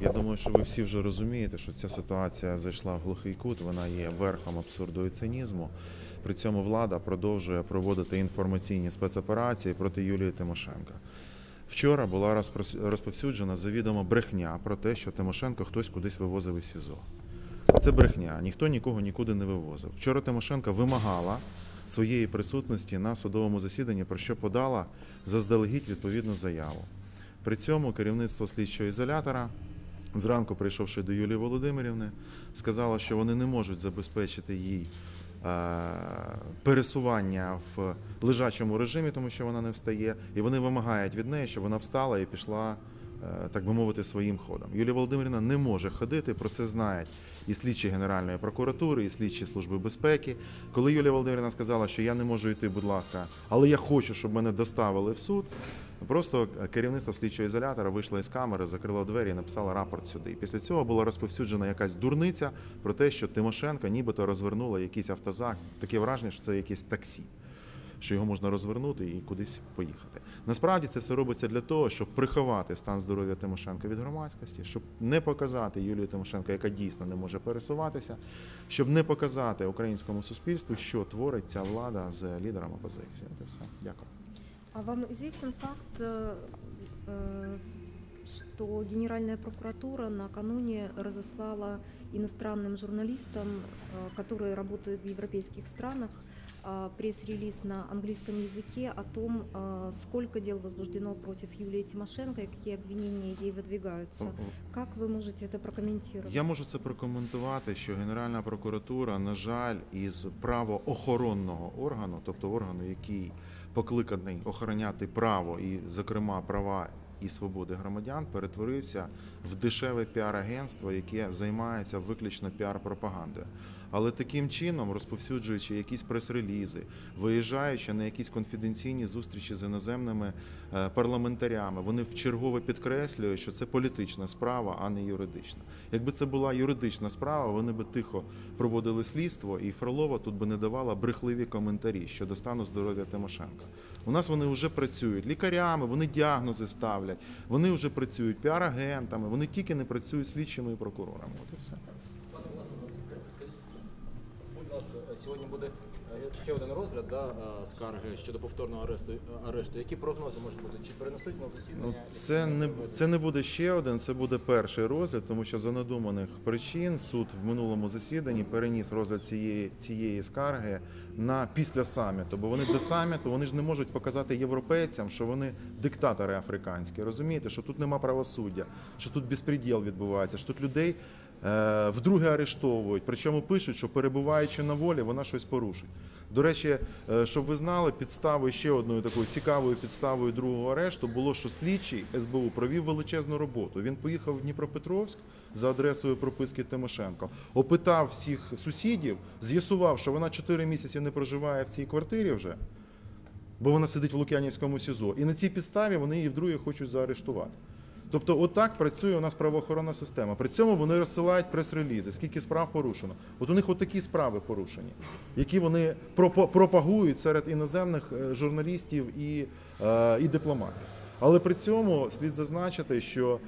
Я думаю, що ви всі вже розумієте, що ця ситуація зайшла в глухий кут, вона є верхом абсурду і цинізму. При цьому влада продовжує проводити інформаційні спецоперації проти Юлії Тимошенка. Вчора була розповсюджена завідомо брехня про те, що Тимошенко хтось кудись вивозив із СІЗО. Це брехня. Ніхто нікого нікуди не вивозив. Вчора Тимошенко вимагала своєї присутності на судовому засіданні, про що подала заздалегідь відповідну заяву. При цьому керівництво слідчого ізолятора, зранку прийшовши до Юлії Володимирівни, сказала, що вони не можуть забезпечити їй пересування в лежачому режимі, тому що вона не встає, і вони вимагають від неї, щоб вона встала і пішла, так би мовити, своїм ходом. Юлія Володимирівна не може ходити, про це знають і слідчі Генеральної прокуратури, і слідчі служби безпеки. Коли Юлія Володимирівна сказала, що я не можу йти, будь ласка, але я хочу, щоб мене доставили в суд. Просто керівництво слідчого ізолятора вийшло із камери, закрило двері і написало рапорт сюди. І після цього була розповсюджена якась дурниця про те, що Тимошенко нібито розвернула якийсь автозак. Таке враження, що це якесь таксі, що його можна розвернути і кудись поїхати. Насправді це все робиться для того, щоб приховати стан здоров'я Тимошенка від громадськості, щоб не показати Юлію Тимошенко, яка дійсно не може пересуватися, щоб не показати українському суспільству, що творить ця влада з лідером опозиції. Це все. Дякую. А вам известен факт, э, э, что Генеральная прокуратура накануне разослала иностранным журналистам, э, которые работают в европейских странах, э, пресс-релиз на английском языке о том, э, сколько дел возбуждено против Юлии Тимошенко и какие обвинения ей выдвигаются. Как вы можете это прокомментировать? Я можу це прокоментувати, що Генеральна прокуратура, на жаль, із правоохоронного органу, тобто органу, який покликаний охороняти право і, зокрема, права і свободи громадян, перетворився в дешеве піар-агентство, яке займається виключно піар-пропагандою. Але таким чином, розповсюджуючи якісь прес-релізи, виїжджаючи на якісь конфіденційні зустрічі з іноземними е, парламентарями, вони вчергове підкреслюють, що це політична справа, а не юридична. Якби це була юридична справа, вони би тихо проводили слідство, і Фролова тут би не давала брехливі коментарі щодо стану здоров'я Тимошенка. У нас вони вже працюють лікарями, вони діагнози ставлять, вони вже працюють піар-агентами, вони тільки не працюють слідчими і прокурорами. От і все. Пане власне, скажіть, будь ласка, сьогодні буде ще один розгляд да, е, скарги щодо повторного арешту, арешту. Які прогнози можуть бути? Чи перенесуть на Ну, це не це не буде ще один, це буде перший розгляд, тому що за надуманих причин суд в минулому засіданні переніс розгляд цієї цієї скарги на після саміту. Бо вони до саміту вони ж не можуть показати європейцям, що вони диктатори африканські. Розумієте, що тут нема правосуддя, що тут безпреділ відбувається, що тут людей е, вдруге арештовують. Причому пишуть, що перебуваючи на волі, вона щось порушить. До речі, е, щоб ви знали, підставою ще одною такою цікавою підставою другого арешту було, що слідчий СБУ провів величезну роботу. Він поїхав в Дніпропетровськ за адресою прописки Тимошенко, опитав всіх сусідів, з'ясував, що вона 4 місяці не проживає в цій квартирі вже, бо вона сидить в Лук'янівському СІЗО. І на цій підставі вони її вдруге хочуть заарештувати. Тобто, отак працює у нас правоохоронна система. При цьому вони розсилають прес-релізи, скільки справ порушено. От у них отакі справи порушені, які вони пропагують серед іноземних е, журналістів і, е, і дипломатів. Але при цьому слід зазначити, що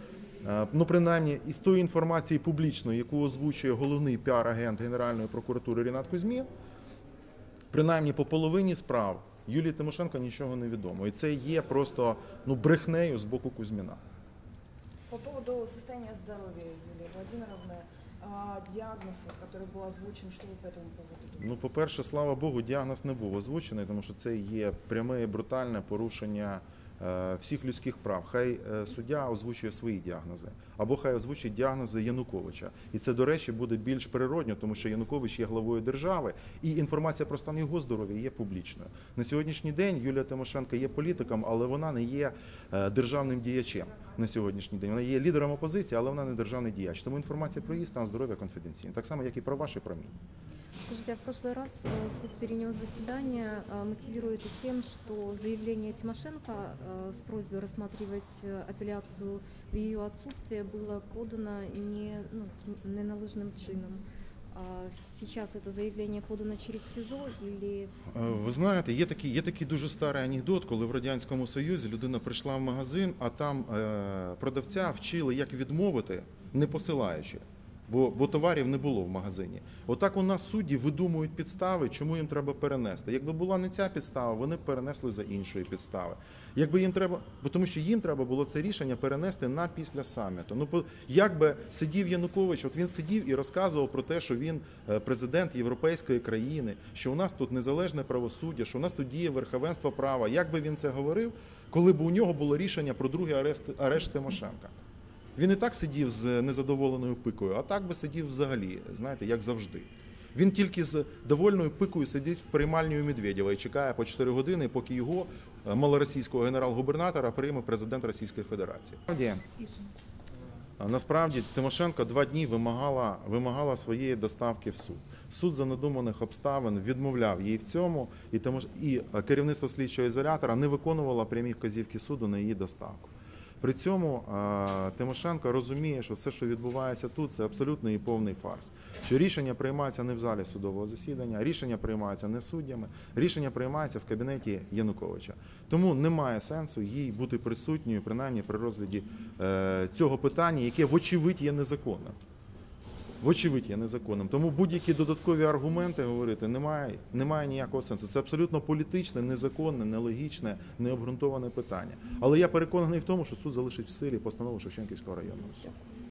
е, ну принаймні із тої інформації публічної, яку озвучує головний піар-агент Генеральної прокуратури Рінат Кузьмін, принаймні по половині справ Юлії Тимошенко нічого не відомо. І це є просто ну брехнею з боку Кузьміна. По поводу состояния здоровья Юлии Владимировны, а, диагноз, вот, который был озвучен, что вы по этому поводу думаете? Ну, по-перше, слава Богу, діагноз не був озвучений, тому що це є пряме і брутальне порушення е, всіх людських прав. Хай е, суддя озвучує свої діагнози, або хай озвучить діагнози Януковича. І це, до речі, буде більш природньо, тому що Янукович є главою держави, і інформація про стан його здоров'я є публічною. На сьогоднішній день Юлія Тимошенко є політиком, але вона не є е, державним діячем на сьогоднішній день. Вона є лідером опозиції, але вона не державний діяч. Тому інформація про її стан здоров'я конфіденційна, так само, як і про ваші про. Скажите, а в прошлый раз э, суд перенес заседание, э, мотивируя это тем, что заявление Тимошенко э, с просьбой рассматривать э, апелляцию в ее отсутствие было подано не, ну, неналежным чином. А А сейчас это заявление подано через СИЗО или Е, Ви знаєте, є такий, є такий дуже старий анекдот, коли в Радянському Союзі людина прийшла в магазин, а там е, продавця вчили, як відмовити, не посилаючи. Бо, бо товарів не було в магазині. Отак у нас судді видумують підстави, чому їм треба перенести. Якби була не ця підстава, вони б перенесли за іншої підстави. Якби їм треба, бо тому що їм треба було це рішення перенести на після саміту. Ну по- як би сидів Янукович, от він сидів і розказував про те, що він е, президент європейської країни, що у нас тут незалежне правосуддя, що у нас тут діє верховенство права. Як би він це говорив, коли б у нього було рішення про другий арешт, арешт Тимошенка? Він і так сидів з незадоволеною пикою, а так би сидів взагалі, знаєте, як завжди. Він тільки з довольною пикою сидить в приймальні у Медведєва і чекає по 4 години, поки його е, малоросійського генерал-губернатора прийме президент Російської Федерації. Насправді, Тимошенко два дні вимагала, вимагала своєї доставки в суд. Суд за надуманих обставин відмовляв їй в цьому, і Тимош... і е, керівництво слідчого ізолятора не виконувало прямі вказівки суду на її доставку. При цьому Тимошенко розуміє, що все, що відбувається тут, це абсолютний і повний фарс. Що рішення приймаються не в залі судового засідання, рішення приймається не суддями, рішення приймається в кабінеті Януковича. Тому немає сенсу їй бути присутньою, принаймні при розгляді е, цього питання, яке вочевидь є незаконним. Вочевидь є незаконним. Тому будь-які додаткові аргументи говорити немає, немає ніякого сенсу. Це абсолютно політичне, незаконне, нелогічне, необґрунтоване питання. Але я переконаний в тому, що суд залишить в силі постанову Шевченківського районного суду.